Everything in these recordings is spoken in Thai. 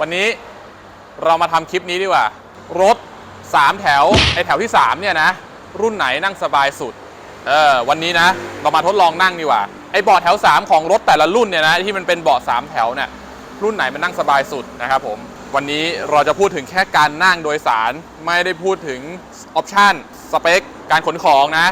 วันนี้เรามาทำคลิปนี้ดีกว่า รถ 3 แถวไอแถวที่ 3 เนี่ยนะ รุ่นไหนนั่งสบายสุด เออวันนี้นะ เรามาทดลองนั่งดีกว่า ไอเบาะแถว 3 ของรถแต่ละรุ่นเนี่ยนะ ที่มันเป็นเบาะ3 แถวเนี่ยรุ่นไหนมันนั่งสบายสุดนะครับผมวันนี้เราจะพูดถึงแค่การนั่งโดยสารไม่ได้พูดถึงออปชันสเปค การขนของนะ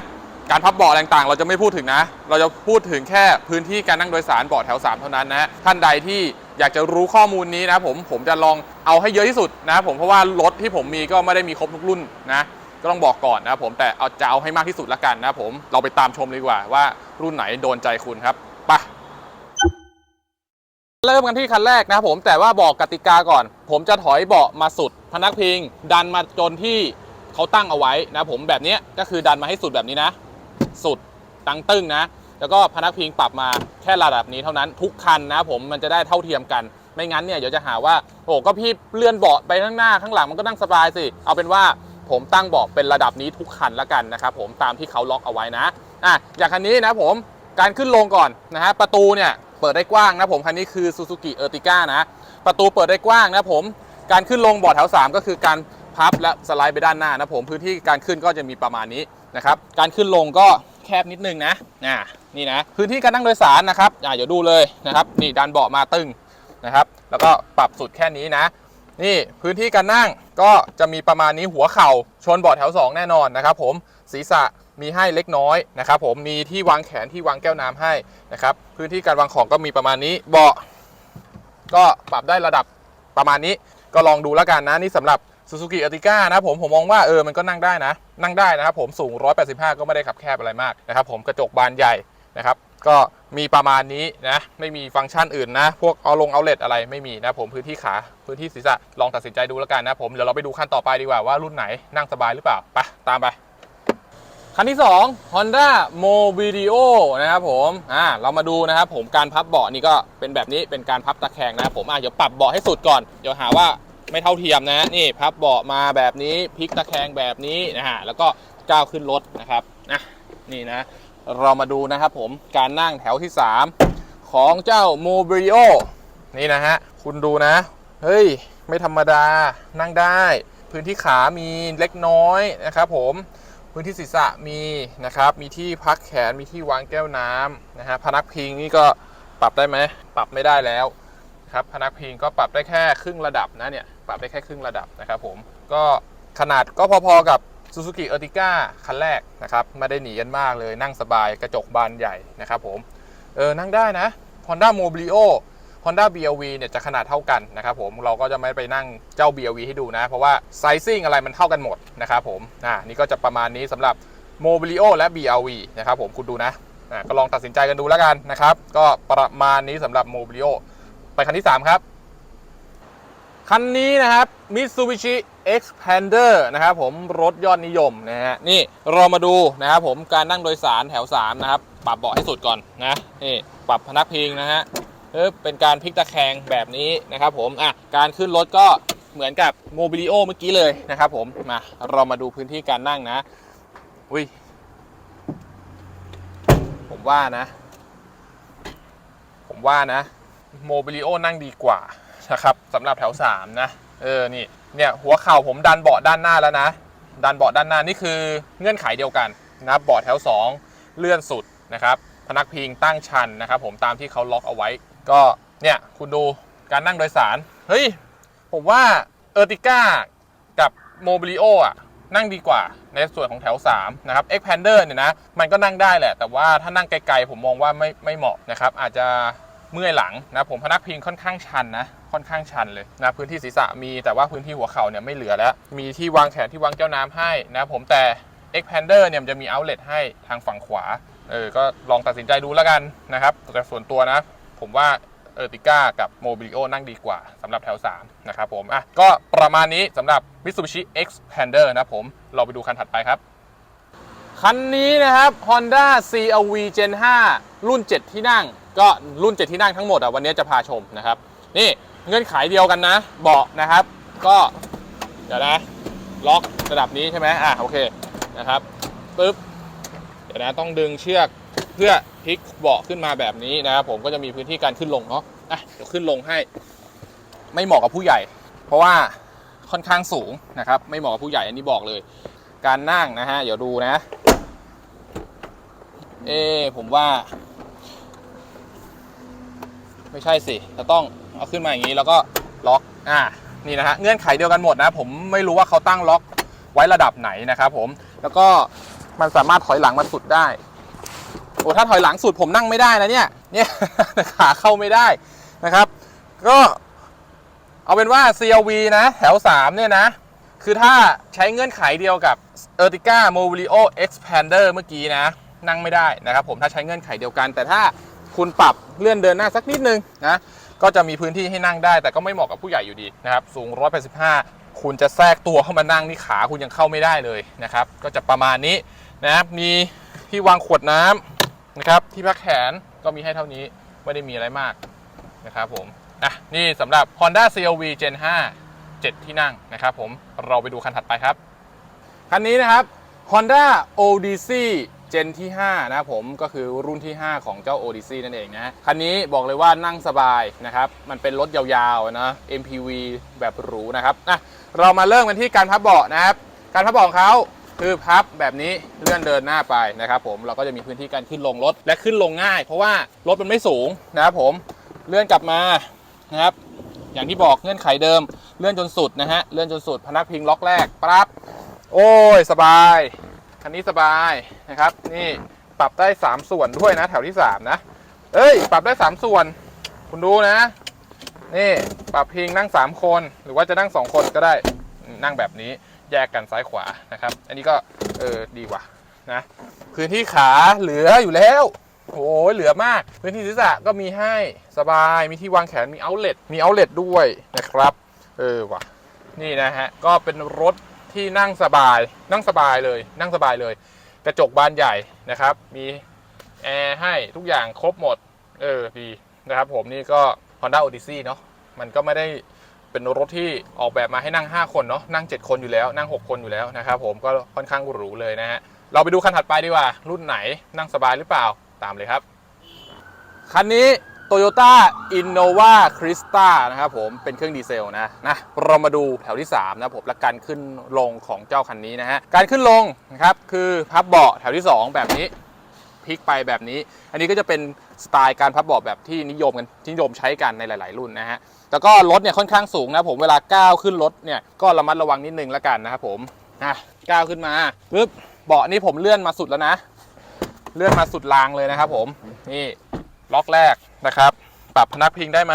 การพับเบาะต่างๆ เราจะไม่พูดถึงนะ เราจะพูดถึงแค่พื้นที่การนั่งโดยสารเบาะแถว 3 เท่านั้นนะท่านใดที่ อยากจะรู้ข้อมูลนี้นะผมผมจะลองเอาให้เยอะที่สุดนะผมเพราะว่ารถที่ผมมีก็ไม่ได้มีครบทุกรุ่นนะก็ต้องบอกก่อนนะผมแต่เอาจะเอาให้มากที่สุดละกันนะผมเราไปตามชมเลยดีกว่าว่ารุ่นไหนโดนใจคุณครับไปเริ่มกันที่คันแรกนะครับผมแต่ว่าบอกกติกาก่อน ผมจะถอยเบาะมาสุด พนักพิง ดันมาจนที่เขาตั้งเอาไว้นะผมแบบนี้ก็คือดันมาให้สุดแบบนี้นะ สุดตั้งตึ้งนะ แล้วก็พนักพิงปรับมาแค่ระดับนี้เท่านั้นทุกคันนะผมมันจะได้เท่าเทียมกัน ไม่งั้นเนี่ยเดี๋ยวจะหาว่าโอ้ก็พี่เลื่อนเบาะไปข้างหน้าข้างหลังมันก็นั่งสบายสิ เอาเป็นว่าผมตั้งเบาะเป็นระดับนี้ทุกคันละกันนะครับผมตามที่เขาล็อกเอาไว้นะอะอย่างคันนี้นะผมการขึ้นลงก่อนนะฮะประตูเนี่ยเปิดได้กว้างนะผมคันนี้คือ Suzuki Ertiga นะประตูเปิดได้กว้างนะผมการขึ้นลงเบาะแถว 3 ก็คือการพับและสไลด์ไปด้านหน้านะผมพื้นที่การขึ้นก็จะมีประมาณนี้นะครับการขึ้นลงก็ แคบนิดนึงนะอ่านี่นะพื้นที่การนั่งโดยสารนะครับอ่าเดี๋ยวดูเลยนะครับ นี่ดันเบาะมาตึงนะครับ แล้วก็ปรับสุดแค่นี้นะ นี่พื้นที่การนั่งก็จะมีประมาณนี้หัวเข่าชนเบาะแถว 2 แน่นอนนะครับ ผมศีรษะมีให้เล็กน้อยนะครับผมมีที่วางแขนที่วางแก้วน้ำให้นะครับ พื้นที่การวางของก็มีประมาณนี้เบาะก็ปรับได้ระดับประมาณนี้ก็ลองดูแล้วกันนะนี่สำหรับ Suzuki Ertiga นะผมผมมองว่าเออมันก็นั่งได้นะ นั่งได้นะครับผมสูง 185 ก็ไม่ได้ขับแคบอะไรมากนะครับผมกระจกบานใหญ่นะครับก็มีประมาณนี้นะไม่มีฟังก์ชันอื่นนะ พวกเอาลงเอาเลตอะไรไม่มีนะผมพื้นที่ขาพื้นที่ศีรษะลองตัดสินใจดูแล้วกันนะผมเดี๋ยวเราไปดูคันต่อไปดีกว่าว่ารุ่นไหนนั่งสบายหรือเปล่าไปตามไปคันที่ 2 Honda Mobilio นะครับผมอ่าเรามาดูนะครับผมการพับเบาะนี่ก็เป็นแบบนี้เป็นการพับตะแคงนะครับผมอะเดี๋ยวปรับเบาะให้สุดก่อน เดี๋ยวหาว่า ไม่เท่าเทียมนะนี่พับเบาะมาแบบนี้พลิกตะแคงแบบนี้นะฮะแล้วก็ก้าวขึ้นรถนะครับนะนี่นะ เรามาดูนะครับผมการนั่งแถวที่ 3 ของเจ้า Mobilio นี่นะฮะ คุณดูนะ เฮ้ย ไม่ธรรมดานั่งได้ พื้นที่ขามีเล็กน้อยนะครับผมพื้นที่ศีรษะมีนะครับ มีที่พักแขนมีที่วางแก้วน้ำนะฮะพนักพิงนี่ก็ปรับได้ไหม ปรับไม่ได้แล้วครับพนักพิงก็ปรับได้แค่ครึ่งระดับนะเนี่ย ปรับได้แค่ครึ่งระดับนะครับผมก็ขนาดก็พอๆกับ Suzuki Ertiga คันแรกนะครับไม่ได้หนีกันมากเลยนั่งสบายกระจกบานใหญ่นะครับผมเออนั่งได้นะ Honda Mobilio Honda BRV เนี่ยจะขนาดเท่ากันนะครับผมเราก็จะไม่ไปนั่งเจ้า BRV ให้ดูนะ เพราะว่าไซซิ่งอะไรมันเท่ากันหมดนะครับผมอ่านี่ก็จะประมาณนี้สำหรับ Mobilio และ BRV นะครับผมคุณดูนะอ่าก็ลองตัดสินใจกันดูแล้วกันนะครับ ก็ประมาณนี้สำหรับ Mobilio ไปคันที่ 3 ครับ คันนี้นะครับ Mitsubishi Xpander นะครับผมรถยอดนิยมนะฮะนี่เรามาดูนะครับผมการนั่งโดยสารแถว 3 นะครับ ปรับเบาะให้สุดก่อนนะนี่ปรับพนักพิงนะฮะเออเป็นการพลิกตะแคงแบบนี้นะครับผมอะการขึ้นรถก็เหมือนกับโมบิลิโอเมื่อกี้เลยนะครับผมมาเรามาดูพื้นที่การนั่งนะอุ้ยผมว่านะ ผมว่านะโมบิลิโอนั่งดีกว่า นะครับสำหรับแถว3นะเออนี่เนี่ยหัวเข่าผมดันเบาะด้านหน้าแล้วนะ ดันเบาะด้านหน้านี่คือเงื่อนไขเดียวกันนะเบาะแถว 2 เลื่อนสุดนะครับพนักพิงตั้งชันนะครับผมตามที่เขาล็อกเอาไว้ ก็เนี่ยคุณดูการนั่งโดยสาร เฮ้ย ผมว่าเออร์ติก้ากับโมบิลิโออะนั่งดีกว่าในส่วนของแถว 3 นะครับ Xpander เนี่ยนะ มันก็นั่งได้แหละ แต่ว่าถ้านั่งไกลๆ ผมมองว่าไม่ไม่เหมาะนะครับ อาจจะ เมื่อยหลังนะผมพนักพิงค่อนข้างชันนะค่อนข้างชันเลยนะพื้นที่ศีรษะมีแต่ว่าพื้นที่หัวเข่าเนี่ยไม่เหลือแล้ว มีที่วางแขนที่วางแก้วน้ำให้นะผมแต่ expander เนี่ยจะมี outlet ให้ทางฝั่งขวาเออก็ลองตัดสินใจดูแล้วกันนะครับแต่ส่วนตัวนะ ผมว่าเออร์ติก้ากับโมบิลิโอนั่งดีกว่าสำหรับแถว 3 นะครับผมอะก็ประมาณนี้สำหรับ Mitsubishi Xpander นะผม เราไปดูคันถัดไปครับ คันนี้นะครับ Honda CRV Gen 5 รุ่น 7 ที่นั่ง ก็รุ่น 7 ที่นั่งทั้งหมดอะวันนี้จะพาชมนะครับ นี่เงื่อนไขเดียวกันนะ เบาะนะครับ ก็เดี๋ยวนะล็อกระดับนี้ใช่ไหมอะโอเคนะครับปึ๊บเดี๋ยวนะต้องดึงเชือกเพื่อพลิกเบาะขึ้นมาแบบนี้นะครับผมก็จะมีพื้นที่การขึ้นลงเนาะอะเดี๋ยวขึ้นลงให้ ไม่เหมาะกับผู้ใหญ่ เพราะว่าค่อนข้างสูงนะครับ ไม่เหมาะกับผู้ใหญ่อันนี้บอกเลย การนั่งนะฮะเดี๋ยวดูนะ เอ๊ะผมว่า ไม่ใช่สิจะต้องเอาขึ้นมาอย่างนี้แล้วก็ล็อกอ่านี่นะฮะเงื่อนไขเดียวกันหมดนะ ผมไม่รู้ว่าเขาตั้งล็อกไว้ระดับไหนนะครับผมแล้วก็มันสามารถถอยหลังมาสุดได้โอ้ถ้าถอยหลังสุดผมนั่งไม่ได้นะเนี่ยเนี่ยขาเข้าไม่ได้นะครับ ก็เอาเป็นว่า CLV นะ แถว 3 เนี่ยนะ คือถ้าใช้เงื่อนไขเดียวกับ Ertiga Mobilio Expander เมื่อกี้นะ นั่งไม่ได้นะครับผมถ้าใช้เงื่อนไขเดียวกัน แต่ถ้า คุณปรับเลื่อนเดินหน้าสักนิดนึงนะก็จะมีพื้นที่ให้นั่งได้ แต่ก็ไม่เหมาะกับผู้ใหญ่อยู่ดีนะครับสูง 185 คุณจะแทรกตัวเข้ามานั่งนี่ขาคุณยังเข้าไม่ได้เลยนะครับ ก็จะประมาณนี้นะครับมีที่วางขวดน้ำนะครับ ที่พักแขนก็มีให้เท่านี้ไม่ได้มีอะไรมากนะครับผมอะนี่สำหรับ Honda CRV Gen 5 7 ที่นั่งนะครับผมเราไปดูคันถัดไปครับ คันนี้นะครับ Honda Odyssey Gen ที่ 5 นะครับผมก็คือรุ่นที่ 5 ของเจ้า Odyssey นั่นเองนะคันนี้บอกเลยว่านั่งสบายนะครับ มันเป็นรถยาวๆนะ MPV แบบหรูนะครับอะเรามาเริ่มกันที่การพับเบาะนะครับ การพับเบาะของเขาคือพับแบบนี้เลื่อนเดินหน้าไปนะครับผมเราก็จะมีพื้นที่การขึ้นลงรถและขึ้นลงง่าย เพราะว่ารถมันไม่สูงนะครับผมเลื่อนกลับมานะครับ อย่างที่บอกเงื่อนไขเดิม เลื่อนจนสุดนะฮะเลื่อนจนสุดพนักพิงล็อกแรกปั๊บโอ้ยสบาย คันนี้สบายนะครับ นี่ปรับได้ 3 ส่วนด้วยนะ แถวที่ 3 นะ เอ้ย ปรับได้ 3 ส่วน คุณดูนะ นี่ปรับพิงนั่ง 3 คน หรือว่าจะนั่ง 2 คนก็ได้นั่งแบบนี้แยกกันซ้ายขวานะครับ อันนี้ก็เออดีว่ะนะพื้นที่ขาเหลืออยู่แล้วโอ้ยเหลือมาก พื้นที่ศีรษะก็มีให้สบายมีที่วางแขนมีเอาเล t มีเอาเล t ด้วยนะครับ เออว่ะนี่นะฮะ ก็เป็นรถ ที่นั่งสบาย นั่งสบายเลย นั่งสบายเลย กระจกบานใหญ่นะครับ มีแอร์ให้ทุกอย่างครบหมด เออดีนะครับผมนี่ก็ Honda Odyssey เนาะมันก็ไม่ได้เป็นรถที่ออกแบบมาให้นั่ง 5 คนเนาะนั่ง 7 คนอยู่แล้วนั่ง 6 คนอยู่แล้วนะครับผมก็ค่อนข้างหรูเลยนะฮะเราไปดูคันถัดไปดีกว่า รุ่นไหนนั่งสบายหรือเปล่าตามเลยครับ คันนี้ Toyota Innova Crista นะครับผมเป็นเครื่องดีเซลนะนะเรามาดูแถวที่ 3 นะผมและการขึ้นลงของเจ้าคันนี้นะฮะการขึ้นลงนะครับคือพับเบาะแถวที่ 2 แบบนี้พลิกไปแบบนี้ อันนี้ก็จะเป็นสไตล์การพับเบาะแบบที่นิยมกันที่นิยมใช้กันในหลาย ๆ รุ่นนะฮะแล้วก็รถเนี่ยค่อนข้างสูงนะผมเวลาก้าวขึ้นรถเนี่ยก็ระมัดระวังนิดนึงแล้วกันนะครับผมนะก้าวขึ้นมาปึ๊บเบาะนี่ผมเลื่อนมาสุดแล้วนะ เลื่อนมาสุดรางเลยนะครับผมนี่ ล็อกแรกนะครับ ปรับพนักพิงได้ไหม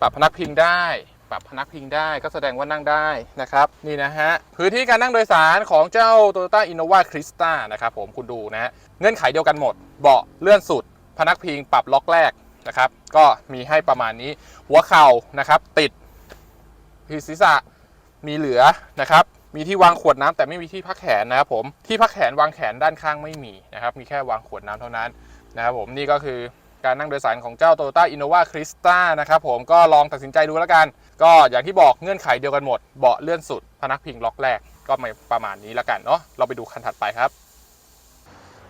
ปรับพนักพิงได้ ปรับพนักพิงได้ก็แสดงว่านั่งได้นะครับ นี่นะฮะพื้นที่การนั่งโดยสารของเจ้า Toyota Innova Crista นะครับผมคุณดูนะฮะเงื่อนไขเดียวกันหมด เบาะเลื่อนสุด พนักพิงปรับล็อกแรกนะครับ ก็มีให้ประมาณนี้หัวเข่านะครับติดพิศีรษะมีเหลือนะครับมีที่วางขวดน้ำแต่ไม่มีที่พักแขนนะครับผมที่พักแขนวางแขนด้านข้างไม่มีนะครับ มีแค่วางขวดน้ำเท่านั้นนะครับผมนี่ก็คือ การนั่งโดยสารของเจ้า Toyota Innova Crista นะครับผมก็ลองตัดสินใจดูแล้วกัน ก็อย่างที่บอกเงื่อนไขเดียวกันหมด เบาะเลื่อนสุด พนักพิงล็อกแรกก็ไม่ประมาณนี้แล้วกันเนาะเราไปดูคันถัดไปครับ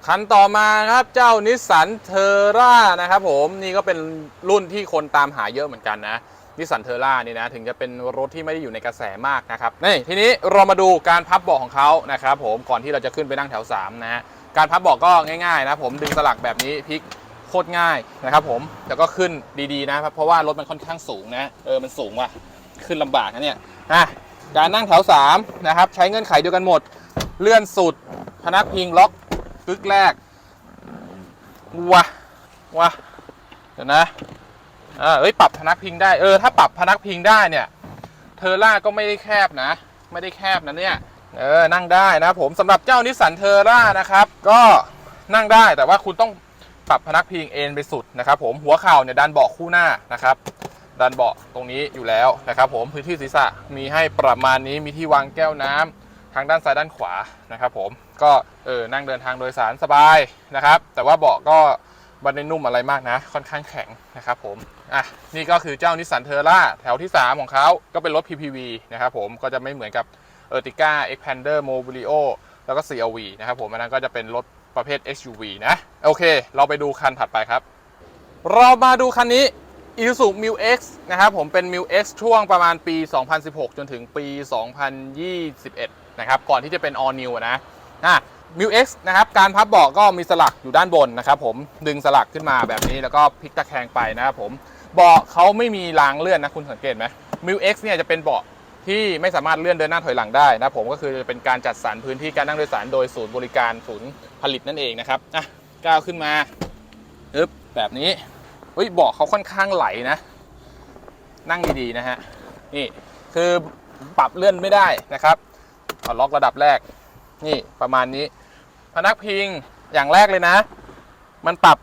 คันต่อมาครับเจ้านิสสันเทอร่านะครับผมนี่ก็เป็นรุ่นที่คนตามหาเยอะเหมือนกันนะนิสสันเทอร่านี่นะถึงจะเป็นรถที่ไม่ได้อยู่ในกระแสมากนะครับนี่ทีนี้เรามาดูการพับเบาะของเขานะครับผมก่อนที่เราจะขึ้นไปนั่งแถว3นะฮะการพับเบาะก็ง่ายๆนะผมดึงสลักแบบนี้พลิก โคตรง่ายนะครับผมแล้วก็ขึ้นดีๆนะครับเพราะว่ารถมันค่อนข้างสูงนะเออมันสูงว่ะขึ้นลำบากนะเนี่ยอะการนั่งแถว3นะครับใช้เงื่อนไขเดียวกันหมด เลื่อนสุด พนักพิงล็อกกึกแรกวะวะเดี๋ยวนะอ่าเอ้ยปรับพนักพิงได้เออถ้าปรับพนักพิงได้เนี่ยเทอร่าก็ไม่ได้แคบนะ ไม่ได้แคบนะเนี่ยเออนั่งได้นะผมสำหรับเจ้านิสสันเทอร่านะครับ ก็นั่งได้แต่ว่าคุณต้อง ปรับพนักพิงเอ็นไปสุดนะครับผมหัวเข่าเนี่ยดันเบาะคู่หน้านะครับดันเบาะตรงนี้อยู่แล้วนะครับผมพื้นที่ศีรษะมีให้ประมาณนี้มีที่วางแก้วน้ำทางด้านซ้ายด้านขวานะครับผมก็เออนั่งเดินทางโดยสารสบายนะครับ แต่ว่าเบาะก็บันไดนุ่มอะไรมากนะ ค่อนข้างแข็งนะครับผมอะนี่ก็คือเจ้านิสสันเทอร่าแถวที่ 3 ของเขาก็เป็นรถ PPV นะครับผมก็จะไม่เหมือนกับ Ertiga Expander Mobilio แล้วก็ CRV นะครับผมอันนั้นก็จะเป็นรถ ประเภท SUV นะ โอเค เราไปดูคันถัดไปครับ เรามาดูคันนี้ i s u m u x นะครับผมเป็น m u x ช่วงประมาณปี 2016 จนถึงปี 2021 นะครับ ก่อนที่จะเป็น all new อะนะอะ m u x นะครับ การพับเบาะก็มีสลักอยู่ด้านบนนะครับผม ดึงสลักขึ้นมาแบบนี้แล้วก็พลิกตะแคงไปนะครับผม เบาะเขาไม่มีรางเลื่อนนะคุณสังเกตไหม m u x เนี่ยจะเป็นเบาะ ที่ไม่สามารถเลื่อนเดินหน้าถอยหลังได้นะผมก็คือเป็นการจัดสรรพื้นที่การนั่งโดยสารโดยศูนย์บริการศูนย์ผลิตนั่นเองนะครับอะก้าวขึ้นมาอึ๊บแบบนี้เฮ้ยเบาะเขาค่อนข้างไหลนะ นั่งดีๆนะฮะนี่คือปรับเลื่อนไม่ได้นะครับอล็อกระดับแรก นี่ประมาณนี้ พนักพิงอย่างแรกเลยนะ มันปรับ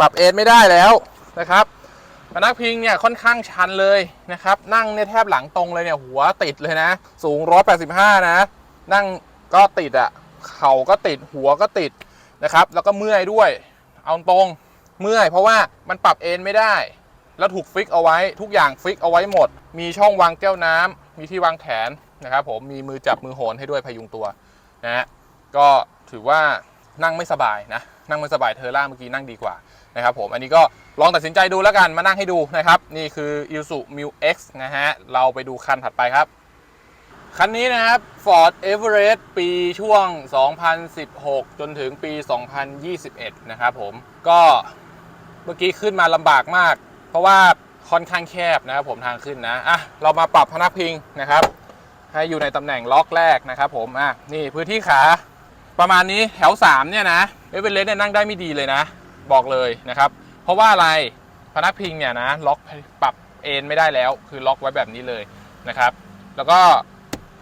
ปรับเอนไม่ได้แล้วนะครับ พนักพิงเนี่ยค่อนข้างชันเลยนะครับ นั่งเนี่ยแทบหลังตรงเลยเนี่ยหัวติดเลยนะ สูง 185 นะ นั่งก็ติดอะ่ะเข่าก็ติดหัวก็ติดนะครับ แล้วก็เมื่อยด้วย เอาตรงเมื่อย เพราะว่ามันปรับเอนไม่ได้ แล้วถูกฟิกเอาไว้ทุกอย่างฟิกเอาไว้หมด มีช่องวางแก้วน้ำมีที่วางแขนนะครับผมมีมือจับมือโหนให้ด้วยพยุงตัวนะฮะก็ถือว่านั่งไม่สบายนะ นั่งไม่สบายเทอร่าเมื่อกี้นั่งดีกว่า นะครับผมอันนี้ก็ลองตัดสินใจดูแล้วกันมานั่งให้ดูนะครับ นี่คือ i s u m u X นะฮะ เราไปดูคันถัดไปครับ คันนี้นะครับ Ford Everest ปีช่วง 2016 จนถึงปี 2021 นะครับผมก็เมื่อกี้ขึ้นมาลำบากมาก เพราะว่าค่อนข้างแคบนะครับผมทางขึ้นนะอะเรามาปรับพนักพิงนะครับ ให้อยู่ในตำแหน่งล็อกแรกนะครับผมอะนี่พื้นที่ขาประมาณนี้แถว 3 เนี่ยนะเอเวอเรสต์เนี่ยนั่งได้ไม่ดีเลยนะ บอกเลยนะครับ เพราะว่าอะไรพนักพิงเนี่ยนะล็อกปรับเอนไม่ได้แล้ว คือล็อกไว้แบบนี้เลยนะครับ แล้วก็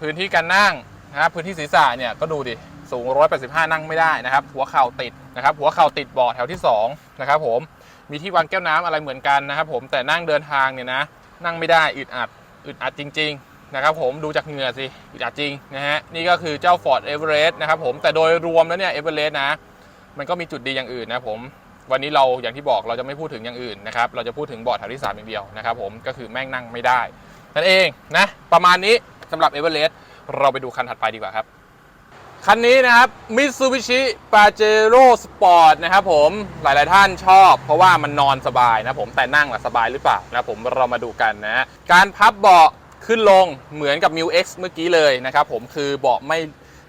พื้นที่การนั่งนะครับพื้นที่ศีรษะเนี่ยก็ดูดิสูง 185 นั่งไม่ได้นะครับ หัวเข่าติดนะครับ หัวเข่าติดเบาะแถวที่2นะครับผมมีที่วางแก้วน้ำอะไรเหมือนกันนะครับ ผมแต่นั่งเดินทางเนี่ยนะนั่งไม่ได้อึดอัดอึดอัดจริง ๆ นะครับ ผมดูจากเหงื่อสิอึดอัดจริงนะฮะนี่ก็คือเจ้า Ford Everest นะครับผมแต่โดยรวมแล้วเนี่ย Everest นะ มันก็มีจุดดีอย่างอื่นนะผม วันนี้เราอย่างที่บอกเราจะไม่พูดถึงอย่างอื่นนะครับ เราจะพูดถึงเบาะแถวที่3อย่างเดียวนะครับผมก็คือแม่งนั่งไม่ได้นั่นเองนะประมาณนี้สำหรับ e v e r e s t เราไปดูคันถัดไปดีกว่าครับ คันนี้นะครับ Mitsubishi Pajero Sport นะครับผมหลาย ๆ ท่านชอบ เพราะว่ามันนอนสบายนะผมแต่นั่งล่ะสบายหรือเปล่านะผมเรามาดูกันนะการพับเบาะขึ้นลงเหมือนกับ m ิ X เมื่อกี้เลยนะครับผมคือเบาะไม่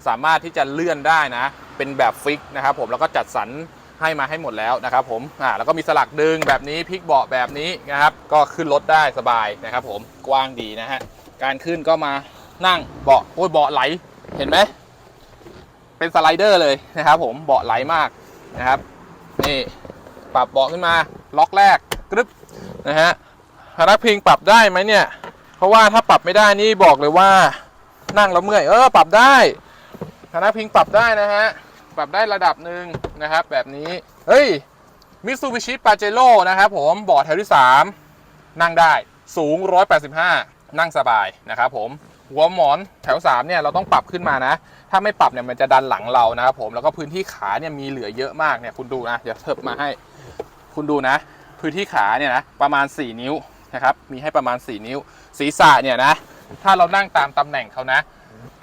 สามารถที่จะเลื่อนได้นะ เป็นแบบฟิกนะครับผมแล้วก็จัดสรร ให้มาให้หมดแล้วนะครับผมอ่าแล้วก็มีสลักดึงแบบนี้พลิกเบาะแบบนี้นะครับ ก็ขึ้นรถได้สบายนะครับผมกว้างดีนะฮะการขึ้นก็มานั่งเบาะโอ้ยเบาะไหลเห็นไหมเป็นสไลเดอร์เลยนะครับผมเบาะไหลมากนะครับนี่ปรับเบาะขึ้นมาล็อกแรกกรึบนะฮะพนักพิงปรับได้ไหมเนี่ยเพราะว่าถ้าปรับไม่ได้นี่บอกเลยว่านั่งแล้วเมื่อยเออปรับได้พนักพิงปรับได้นะฮะ ปรับได้ระดับหนึ่งนะครับ แบบนี้ เฮ้ยมิ t ซูบิชิปาเจโ o นะครับผมเบาะแถวที่ 3 นั่งได้สูง 185 นั่งสบายนะครับผมหัวหมอนแถว3เนี่ยเราต้องปรับขึ้นมานะ ถ้าไม่ปรับเนี่ยมันจะดันหลังเรานะครับผมแล้วก็พื้นที่ขาเนี่ยมีเหลือเยอะมากเนี่ยคุณดูนะเดี๋ยวเทิบมาให้คุณดูนะ พื้นที่ขาเนี่ยนะประมาณ 4 นิ้วนะครับมีให้ประมาณ 4 นิ้ว ศีรษะเนี่ยนะถ้าเรานั่งตามตำแหน่งเขานะ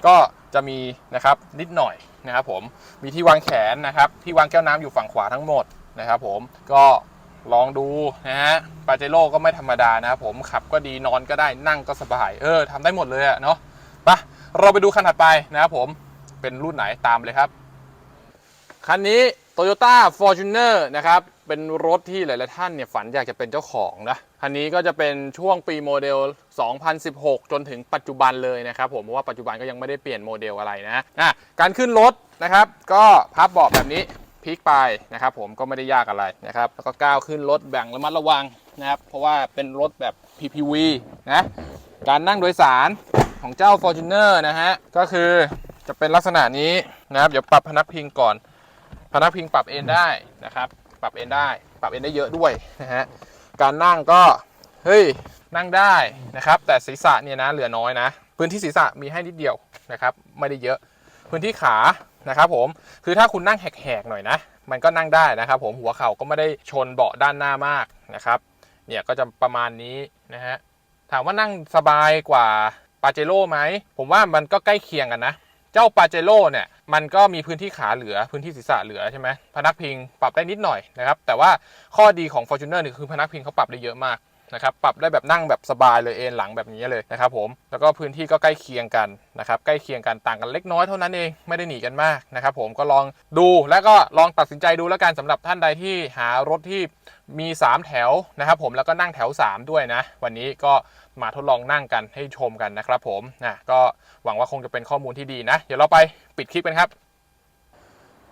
ก็จะมีนะครับนิดหน่อย นะครับผมมีที่วางแขนนะครับที่วางแก้วน้ำอยู่ฝั่งขวาทั้งหมดนะครับผมก็ลองดูนะฮะปาเจโร่ก็ไม่ธรรมดานะครับผมขับก็ดีนอนก็ได้นั่งก็สบาย เออทำได้หมดเลยอะเนาะไปะเราไปดูคันถัดไปนะครับผมเป็นรุ่นไหนตามเลยครับ คันนี้ Toyota Fortuner นะครับเป็นรถที่หลาย ๆ ท่านเนี่ยฝันอยากจะเป็นเจ้าของนะ คันนี้ก็จะเป็นช่วงปีโมเดล 2016 จนถึงปัจจุบันเลยนะครับผม เพราะว่าปัจจุบันก็ยังไม่ได้เปลี่ยนโมเดลอะไรนะอะการขึ้นรถนะครับ ก็พับเบาะแบบนี้พลิกไปนะครับผมก็ไม่ได้ยากอะไรนะครับ แล้วก็ก้าวขึ้นรถแบ่งระมัดระวังนะครับ เพราะว่าเป็นรถแบบ PPV นะ การนั่งโดยสารของเจ้า Fortuner นะฮะ ก็คือจะเป็นลักษณะนี้นะครับ เดี๋ยวปรับพนักพิงก่อน พนักพิงปรับเอนได้นะครับ ปรับเอนได้ ปรับเอนได้เยอะด้วยนะฮะ การนั่งก็เฮ้ยนั่งได้นะครับ แต่ศีรษะเนี่ยนะเหลือน้อยนะ พื้นที่ศีรษะมีให้นิดเดียวนะครับ ไม่ได้เยอะ พื้นที่ขานะครับผมคือถ้าคุณนั่งแหกๆหน่อยนะ มันก็นั่งได้นะครับ ผมหัวเข่าก็ไม่ได้ชนเบาะด้านหน้ามากนะครับ เนี่ยก็จะประมาณนี้นะฮะถามว่านั่งสบายกว่าปาเจโร่ไหมผมว่ามันก็ใกล้เคียงกันนะ เจ้าปาเจโร่เนี่ยมันก็มีพื้นที่ขาเหลือพื้นที่ศีรษะเหลือใช่ไหมพนักพิงปรับได้นิดหน่อยนะครับแต่ว่าข้อดีของ Fortuner นี่คือพนักพิงเขาปรับได้เยอะมาก นะครับปรับได้แบบนั่งแบบสบายเลยเอนหลังแบบนี้เลยนะครับผมแล้วก็พื้นที่ก็ใกล้เคียงกันนะครับใกล้เคียงกันต่างกันเล็กน้อยเท่านั้นเองไม่ได้หนีกันมากนะครับผมก็ลองดูแล้วก็ลองตัดสินใจดูแล้วกันสำหรับท่านใดที่หารถที่มี 3 แถวนะครับผมแล้วก็นั่งแถว 3 ด้วยนะ วันนี้ก็มาทดลองนั่งกันให้ชมกันนะครับผมนะก็หวังว่าคงจะเป็นข้อมูลที่ดีนะ เดี๋ยวเราไปปิดคลิปกันครับ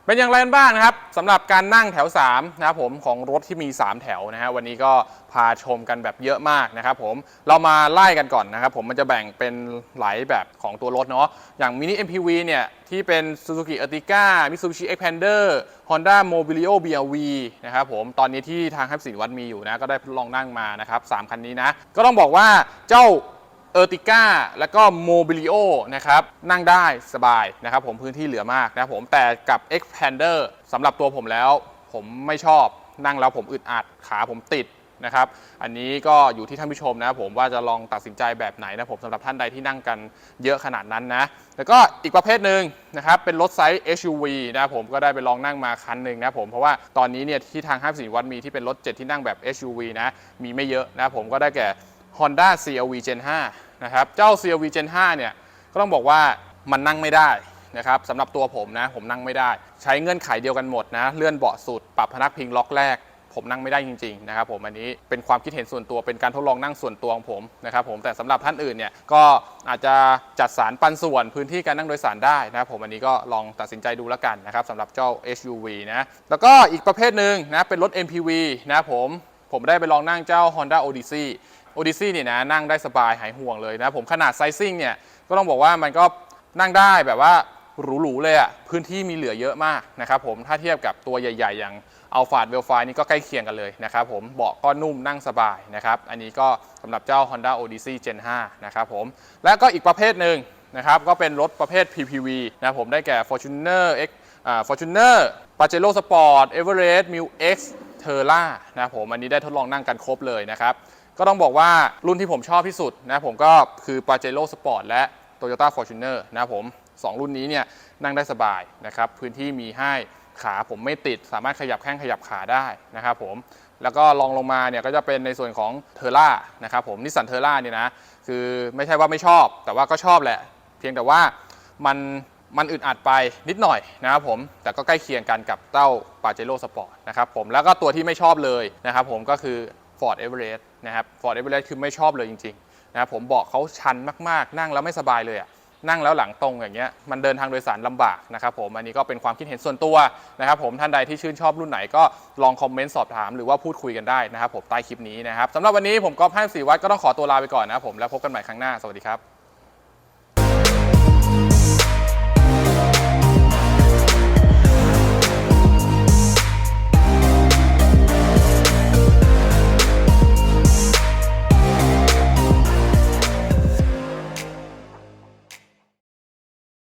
เป็นอย่างไรกันบ้างนะครับสำหรับการนั่งแถว3นะครับผมของรถที่มี 3 แถวนะฮะวันนี้ก็พาชมกันแบบเยอะมากนะครับผมเรามาไล่กันก่อนนะครับผมมันจะแบ่งเป็นหลายแบบของตัวรถเนาะอย่าง Mini MPV เนี่ยที่เป็น Suzuki Ertiga Mitsubishi Xpander Honda Mobilio BRV นะครับผมตอนนี้ที่ทางฮับสินวัดมีอยู่นะก็ได้ทดลองนั่งมานะครับสามคันนี้นะก็ต้องบอกว่าเจ้า เออร์ติก้าแล้วก็โมบิลิโอนะครับนั่งได้สบายนะครับผมพื้นที่เหลือมากนะครับผมแต่กับ Expander สำหรับตัวผมแล้ว ผมไม่ชอบนั่งแล้วผมอึดอัดขาผมติดนะครับอันนี้ก็อยู่ที่ท่านผู้ชมนะครับผมว่าจะลองตัดสินใจแบบไหนนะผมสำหรับท่านใดที่นั่งกันเยอะขนาดนั้นนะแล้วก็อีกประเภทหนึ่งนะครับเป็นรถไซส์ SUV นะครับผมก็ได้ไปลองนั่งมาคันหนึ่งนะครับผมเพราะว่าตอนนี้เนี่ยที่ทางห้างสินวัดมีที่เป็นรถ 7 ที่นั่งแบบ SUV นะมีไม่เยอะนะครับผมก็ได้แก่ Honda CRV Gen 5นะครับเจ้า CRV Gen 5เนี่ยก็ต้องบอกว่ามันนั่งไม่ได้นะครับสำหรับตัวผมนะผมนั่งไม่ได้ ใช้เงื่อนไขเดียวกันหมดนะเลื่อนเบาะสุด ปรับพนักพิงล็อกแรก ผมนั่งไม่ได้จริงๆนะครับผมอันนี้เป็นความคิดเห็นส่วนตัวเป็นการทดลองนั่งส่วนตัวของผมนะครับผมแต่สำหรับท่านอื่นเนี่ยก็อาจจะจัดสารปันส่วนพื้นที่การนั่งโดยสารได้นะครับผมอันนี้ก็ลองตัดสินใจดูแล้วกันนะครับสำหรับเจ้า SUV นะแล้วก็อีกประเภทหนึ่งนะเป็นรถ MPV นะผมผมได้ไปลองนั่งเจ้า Honda Odyssey Odyssey เนี่ยนะนั่งได้สบายหายห่วงเลยนะผมขนาดไซซิ่งเนี่ยก็ต้องบอกว่ามันก็นั่งได้แบบว่าหรูๆเลยอะพื้นที่มีเหลือเยอะมากนะครับผมถ้าเทียบกับตัวใหญ่ๆ อย่างอัลฟาดเวลไฟนี่ก็ใกล้เคียงกันเลยนะครับผมเบาะก็นุ่มนั่งสบายนะครับอันนี้ก็สำหรับเจ้า Honda Odyssey Gen 5นะครับผมและก็อีกประเภทหนึ่งนะครับก็เป็นรถประเภท PPV นะผมได้แก่ Fortuner X อ่า Fortuner Pajero Sport Everest m i l X Terra นะครับผมอันนี้ได้ทดลองนั่งกันครบเลยนะครับ ก็ต้องบอกว่ารุ่นที่ผมชอบที่สุดนะผมก็คือ Pajero Sport และ Toyota Fortuner นะผมสองรุ่นนี้เนี่ยนั่งได้สบายนะครับพื้นที่มีให้ขาผมไม่ติด สามารถขยับแข้งขยับขาได้นะครับผมแล้วก็ลองลงมาเนี่ยก็จะเป็นในส่วนของเทอร่านะครับผมนิสสันเทอร่าเนี่ยนะคือไม่ใช่ว่าไม่ชอบ แต่ว่าก็ชอบแหละ เพียงแต่ว่ามันมันอึดอัดไปนิดหน่อยนะครับผมแต่ก็ใกล้เคียงกันกับเต้า Pajero Sport นะครับผมแล้วก็ตัวที่ไม่ชอบเลยนะครับผมก็คือ Ford Everest นะครับฟอร์ดเอเวอเรสต์คือไม่ชอบเลยจริงๆนะครับผมบอกเขาชันมากๆ นั่งแล้วไม่สบายเลยอะนั่งแล้วหลังตรงอย่างเงี้ยมันเดินทางโดยสารลำบากนะครับผมอันนี้ก็เป็นความคิดเห็นส่วนตัวนะครับผมท่านใดที่ชื่นชอบรุ่นไหนก็ลองคอมเมนต์สอบถามหรือว่าพูดคุยกันได้นะครับผมใต้คลิปนี้นะครับสำหรับวันนี้ผมก๊อฟห้สีวัดก็ต้องขอตัวลาไปก่อนนะครับผมแล้วพบกันใหม่ครั้งหน้าสวัสดีครับ